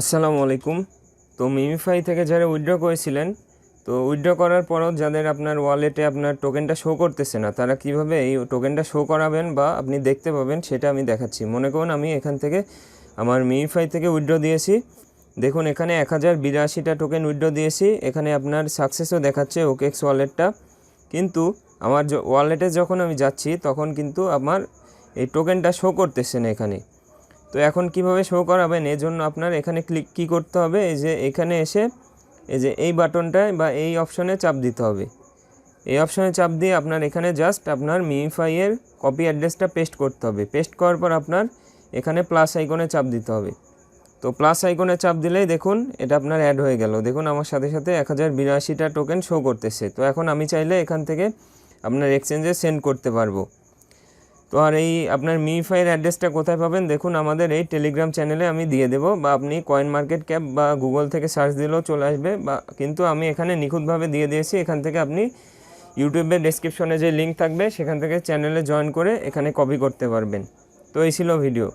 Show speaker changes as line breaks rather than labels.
আসসালামু আলাইকুম। তো মিমিফাই থেকে যারা উইথড্র করেছিলেন, তো উইথড্র করার পরও যাদের আপনার ওয়ালেটে আপনার টোকেনটা শো করতেছে না, তারা কীভাবে এই টোকেনটা শো করাবেন বা আপনি দেখতে পাবেন সেটা আমি দেখাচ্ছি। মনে করুন আমি এখান থেকে আমার মিমিফাই থেকে উইথড্র দিয়েছি। দেখুন এখানে এক হাজার বিরাশিটা টোকেন উইথড্র দিয়েছি। এখানে আপনার সাকসেসও দেখাচ্ছে ওকেক্স ওয়ালেটটা কিন্তু আমার ওয়ালেটে যখন আমি যাচ্ছি, তখন কিন্তু আমার এই টোকেনটা শো করতেছে না এখানে। তো এখন কীভাবে শো করাবেন? এর জন্য আপনার এখানে ক্লিক কি করতে হবে? এই যে এখানে এসে এই যে এই বাটনটায় বা এই অপশনে চাপ দিতে হবে। এই অপশনে চাপ দিয়ে আপনার এখানে জাস্ট আপনার মিমিফাইয়ের কপি অ্যাড্রেসটা পেস্ট করতে হবে। পেস্ট করার পর আপনার এখানে প্লাস আইকনে চাপ দিতে হবে। তো প্লাস আইকনে চাপ দিলেই দেখুন এটা আপনার অ্যাড হয়ে গেল। দেখুন আমার সাথে সাথে এক হাজার বিরাশিটা টোকেন শো করতেছে। তো এখন আমি চাইলে এখান থেকে আপনার এক্সচেঞ্জে সেন্ড করতে পারব। তো আর এই আপনার মিফাইয়ের অ্যাড্রেসটা কোথায় পাবেন? দেখুন, আমাদের এই টেলিগ্রাম চ্যানেলে আমি দিয়ে দেবো বা আপনি কয়েন মার্কেট ক্যাপ বা গুগল থেকে সার্চ দিলেও চলে আসবে বা কিন্তু আমি এখানে নিখুঁতভাবে দিয়ে দিয়েছি। এখান থেকে আপনি ইউটিউবের ডেসক্রিপশনে যে লিঙ্ক থাকবে, সেখান থেকে চ্যানেলে জয়েন করে এখানে কপি করতে পারবেন। তো এই ছিল ভিডিও